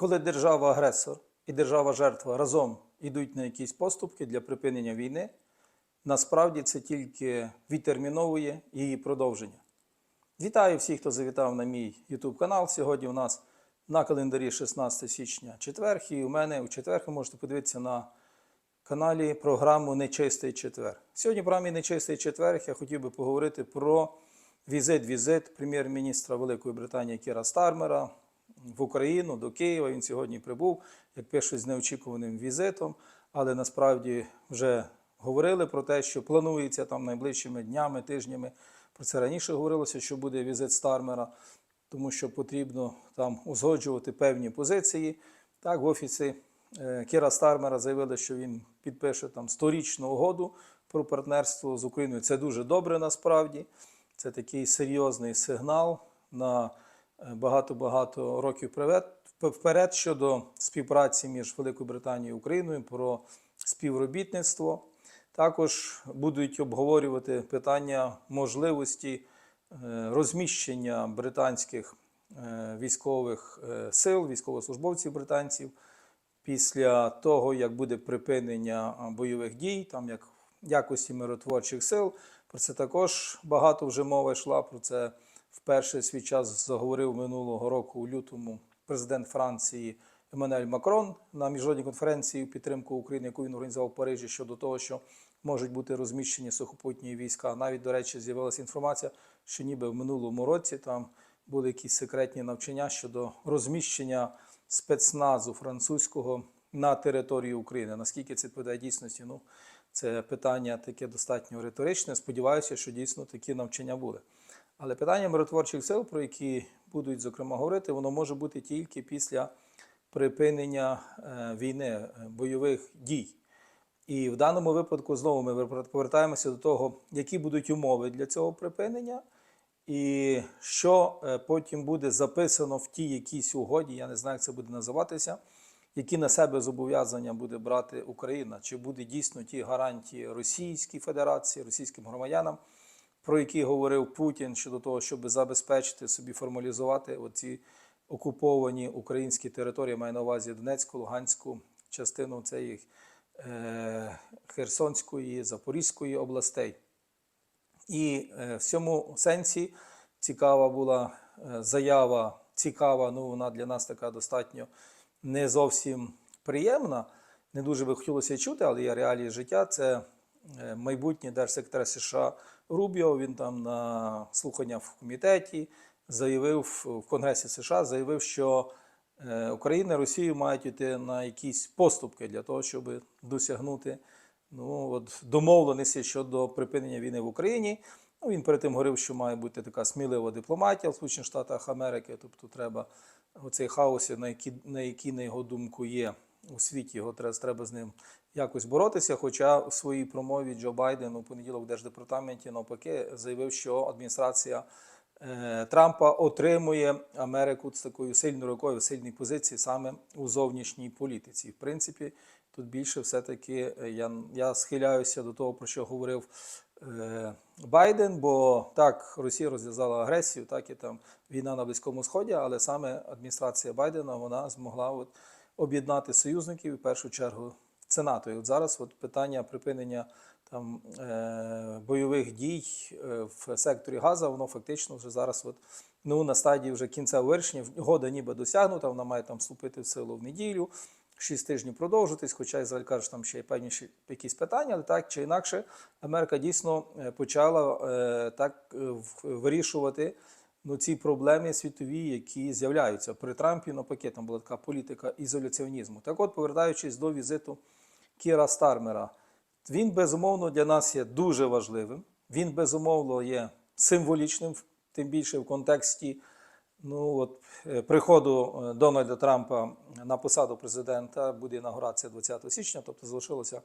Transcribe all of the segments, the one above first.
коли держава-агресор і держава-жертва разом йдуть на якісь поступки для припинення війни, насправді це тільки відтерміновує її продовження. Вітаю всіх, хто завітав на мій YouTube канал. Сьогодні у нас на календарі 16 січня четвер, і у мене у четвер ви можете подивитися на каналі програму Нечистий четвер. Сьогодні в програмі Нечистий четвер я хотів би поговорити про візит-візит прем'єр-міністра Великої Британії Кіра Стармера в Україну до Києва. Він сьогодні прибув, як пишуть, з неочікуваним візитом, але насправді вже говорили про те, що планується там найближчими днями, тижнями. Про це раніше говорилося, що буде візит Стармера, тому що потрібно там узгоджувати певні позиції. Так, в офісі е, Кіра Стармера заявили, що він підпише там сторічну угоду про партнерство з Україною. Це дуже добре насправді. Це такий серйозний сигнал на багато-багато років вперед щодо співпраці між Великою Британією і Україною про співробітництво. Також будуть обговорювати питання можливості е, розміщення британських е, військових е, сил, військовослужбовців британців після того, як буде припинення бойових дій, там як якості миротворчих сил. Про це також багато вже мова йшла. Про це вперше свій час заговорив минулого року у лютому президент Франції Еммануель Макрон на міжнародній конференції у підтримку України, яку він організував в Парижі щодо того, що можуть бути розміщені сухопутні війська. Навіть, до речі, з'явилася інформація, що ніби в минулому році там були якісь секретні навчання щодо розміщення спецназу французького на території України. Наскільки це відповідає дійсності? Ну, це питання таке достатньо риторичне. Сподіваюся, що дійсно такі навчання були. Але питання миротворчих сил, про які будуть зокрема говорити, воно може бути тільки після припинення е, війни, е, бойових дій. І в даному випадку знову ми повертаємося до того, які будуть умови для цього припинення, і що е, потім буде записано в тій якійсь угоді, я не знаю, як це буде називатися, які на себе зобов'язання буде брати Україна, чи буде дійсно ті гарантії Російській Федерації, російським громадянам, про які говорив Путін щодо того, щоб забезпечити собі формалізувати оці окуповані українські території, маю на увазі Донецьку, Луганську частину цієї е, Херсонської, Запорізької областей. І е, в цьому сенсі цікава була е, заява, цікава, ну вона для нас така достатньо не зовсім приємна. Не дуже би хотілося чути, але є реалії життя. Це майбутній держсекретар США Рубіо. Він там на слуханнях в комітеті заявив в Конгресі США, заявив, що е, Україна і Росія мають йти на якісь поступки для того, щоб досягнути ну, от, домовленості щодо припинення війни в Україні. Ну, він перед тим говорив, що має бути така смілива дипломатія в Сполучених Штатах Америки, тобто треба оцей хаос, на який, на який, на його думку, є у світі, його треба, треба з ним якось боротися. Хоча у своїй промові Джо Байден у понеділок в Держдепартаменті навпаки заявив, що адміністрація е, Трампа отримує Америку з такою сильною рукою, в сильній позиції саме у зовнішній політиці. В принципі, тут більше все-таки е, я, я схиляюся до того, про що говорив е, Байден, бо так Росія розв'язала агресію, так і там війна на Близькому Сході, але саме адміністрація Байдена вона змогла от об'єднати союзників, в першу чергу це НАТО. І от зараз от питання припинення там е, бойових дій е, в секторі Газа, воно фактично вже зараз от, ну, на стадії вже кінця вирішення. Года ніби досягнута, вона має там вступити в силу в неділю. Шість тижнів продовжитись, хоча Ізраїль каже, що там ще є певні якісь питання, але так чи інакше, Америка дійсно е, почала е, так е, вирішувати ну, ці проблеми світові, які з'являються. При Трампі навпаки, там була така політика ізоляціонізму. Так от, повертаючись до візиту Кіра Стармера, він безумовно для нас є дуже важливим. Він безумовно є символічним, тим більше в контексті ну, от, е, приходу е, Дональда Трампа на посаду президента буде інаугурація 20 січня, тобто залишилося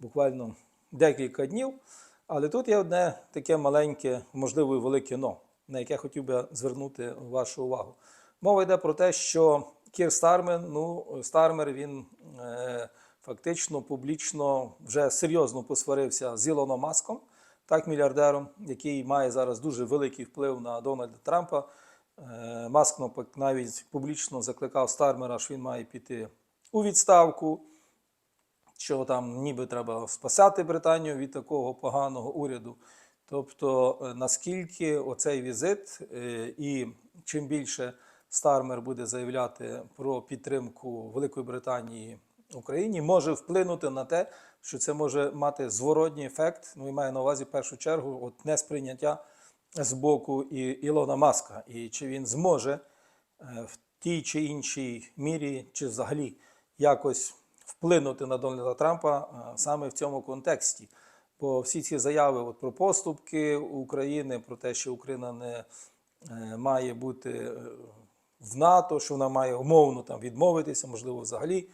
буквально декілька днів. Але тут є одне таке маленьке, можливо, і велике но, на яке хотів би звернути вашу увагу. Мова йде про те, що Кір Стармер, ну, Стармер він е, фактично публічно вже серйозно посварився з Ілоном Маском, так, мільярдером, який має зараз дуже великий вплив на Дональда Трампа. Е, Маск навіть публічно закликав Стармера, що він має піти у відставку, що там ніби треба спасати Британію від такого поганого уряду. Тобто, е, наскільки оцей візит, е, і чим більше Стармер буде заявляти про підтримку Великої Британії Україні, може вплинути на те, що це може мати зворотній ефект. Ну і маю на увазі в першу чергу от несприйняття з боку і Ілона Маска, і чи він зможе е, в тій чи іншій мірі, чи взагалі якось вплинути на Дональда Трампа саме в цьому контексті. Бо всі ці заяви от про поступки України, про те, що Україна не е, має бути е, в НАТО, що вона має умовно там відмовитися, можливо, взагалі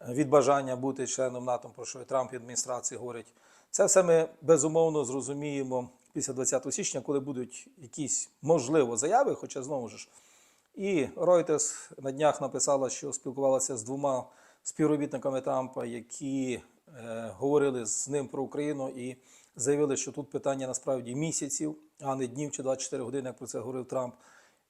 е, від бажання бути членом НАТО, про що і Трамп і адміністрації говорить. Це все ми безумовно зрозуміємо після 20 січня, коли будуть якісь можливо заяви, хоча знову ж. І Reuters на днях написала, що спілкувалася з двома співробітниками Трампа, які говорили з ним про Україну і заявили, що тут питання насправді місяців, а не днів чи 24 години, як про це говорив Трамп.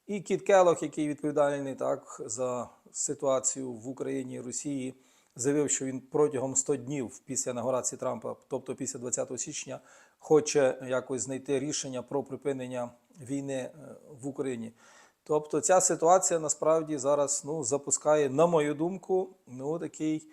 І Кіт Келох, який відповідальний так за ситуацію в Україні і Росії, заявив, що він протягом 100 днів після інаугурації Трампа, тобто після 20 січня, хоче якось знайти рішення про припинення війни е, в Україні. Тобто ця ситуація насправді зараз ну, запускає, на мою думку, ну, такий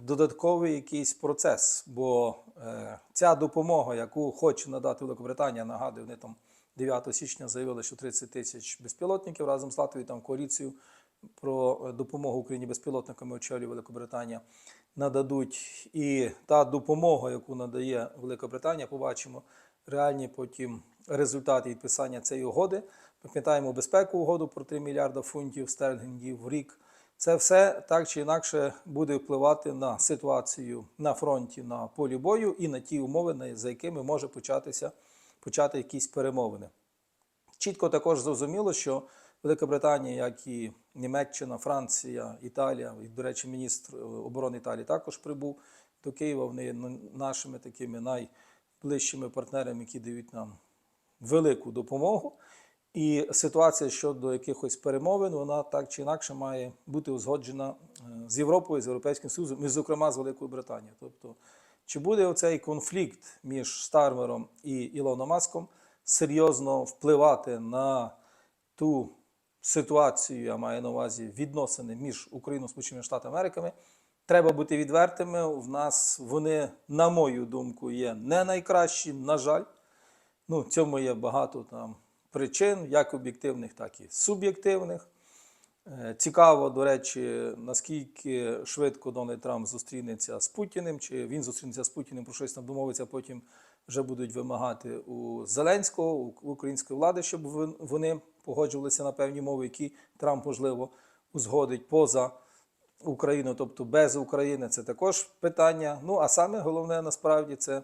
додатковий якийсь процес. Бо е, ця допомога, яку хоче надати Великобританія, нагадую, вони там 9 січня заявили, що 30 тисяч безпілотників разом з Латвією там коаліцію про е, допомогу Україні безпілотниками очолює Великобританія нададуть. І та допомога, яку надає Великобританія, побачимо реальні потім результати підписання цієї угоди. Пам'ятаємо безпеку угоду про 3 мільярда фунтів стерлінгів в рік. Це все так чи інакше буде впливати на ситуацію на фронті на полі бою і на ті умови, за якими може початися почати якісь перемовини. Чітко також зрозуміло, що Велика Британія, як і Німеччина, Франція, Італія, і, до речі, міністр е, оборони Італії також прибув до Києва. Вони нашими такими найближчими партнерами, які дають нам велику допомогу. І ситуація щодо якихось перемовин, вона так чи інакше має бути узгоджена е, з Європою, з Європейським Союзом, і, зокрема, з Великою Британією. Тобто, чи буде оцей конфлікт між Стармером і Ілоном Маском серйозно впливати на ту ситуацію, я маю на увазі відносини між Україною і Сполученими Штатами Америками? Треба бути відвертими. В нас вони, на мою думку, є не найкращі, на жаль. Ну, цьому є багато там причин, як об'єктивних, так і суб'єктивних. Е, Цікаво, до речі, наскільки швидко Дональд Трамп зустрінеться з Путіним, чи він зустрінеться з Путіним, про щось там домовиться, потім вже будуть вимагати у Зеленського, у української влади, щоб вони погоджувалися на певні мови, які Трамп, можливо, узгодить поза Україну, тобто без України. Це також питання. Ну, а саме головне насправді це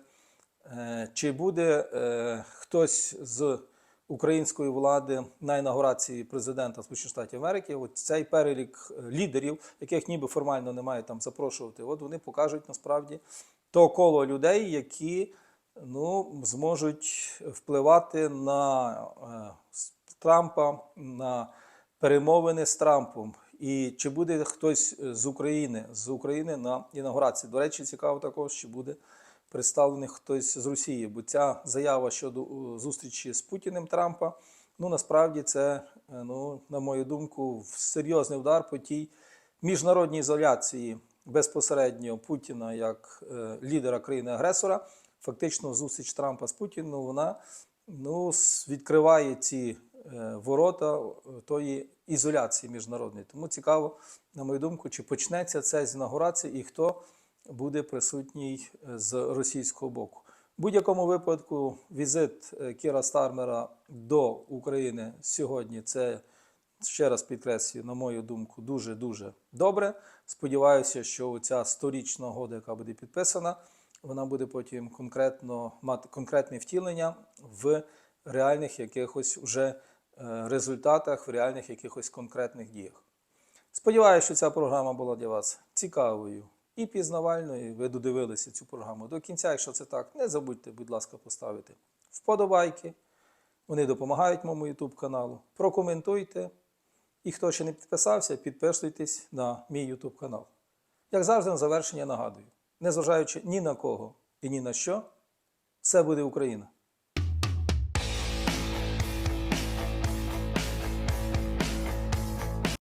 Е, Чи буде е, хтось з української влади на інаугурації президента Сполучених Штатів Америки? От цей перелік е, лідерів, яких ніби формально немає там запрошувати, от вони покажуть насправді то коло людей, які ну, зможуть впливати на е, Трампа, на перемовини з Трампом. І чи буде хтось з України з України на інаугурації? До речі, цікаво також, чи буде представлений хтось з Росії, бо ця заява щодо е, зустрічі з Путіним Трампа, ну насправді це, е, ну, на мою думку, серйозний удар по тій міжнародній ізоляції безпосередньо Путіна як е, лідера країни-агресора. Фактично, зустріч Трампа з Путіним, вона ну, відкриває ці ворота тої ізоляції міжнародної. Тому цікаво, на мою думку, чи почнеться це з інаугурації і хто буде присутній е, з російського боку. В будь-якому випадку візит е, Кіра Стармера до України сьогодні це ще раз підкреслюю, на мою думку, дуже дуже добре. Сподіваюся, що ця сторічна угода, яка буде підписана, вона буде потім конкретно мати конкретне втілення в реальних якихось вже е, результатах, в реальних якихось конкретних діях. Сподіваюся, що ця програма була для вас цікавою і пізнавальною. Ви додивилися цю програму до кінця. Якщо це так, не забудьте, будь ласка, поставити вподобайки, Вони допомагають моєму YouTube каналу. Прокоментуйте. І хто ще не підписався, підписуйтесь на мій YouTube канал. Як завжди, на завершення нагадую: незважаючи ні на кого і ні на що, все буде Україна.